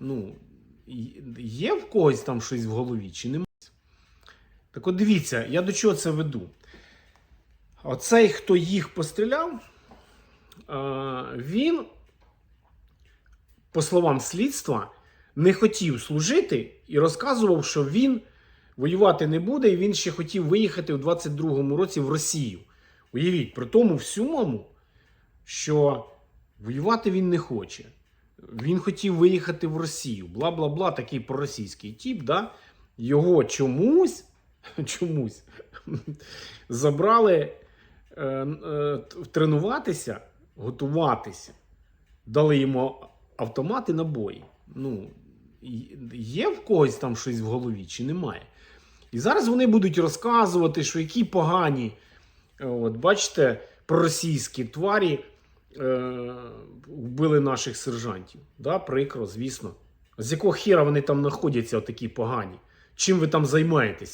Ну, є в когось там щось в голові чи немає? Так от дивіться, я до чого це веду. Оцей, хто їх постріляв, е, він, по словам слідства, не хотів служити і розказував, що він воювати не буде, і він ще хотів виїхати у 22-му році в Росію. Уявіть, при тому всьому, що воювати він не хоче. Він хотів виїхати в Росію. Бла бла бла, такий проросійський тіп, да? його чомусь, чомусь забрали е, е, тренуватися, готуватися. Дали йому автомати набої. Ну, є в когось там щось в голові чи немає? І зараз вони будуть розказувати, що які погані, е, от, бачите, проросійські тварі вбили наших сержантів. Да, прикро, звісно. З якого хіра вони там знаходяться, такі погані? Чим ви там займаєтесь?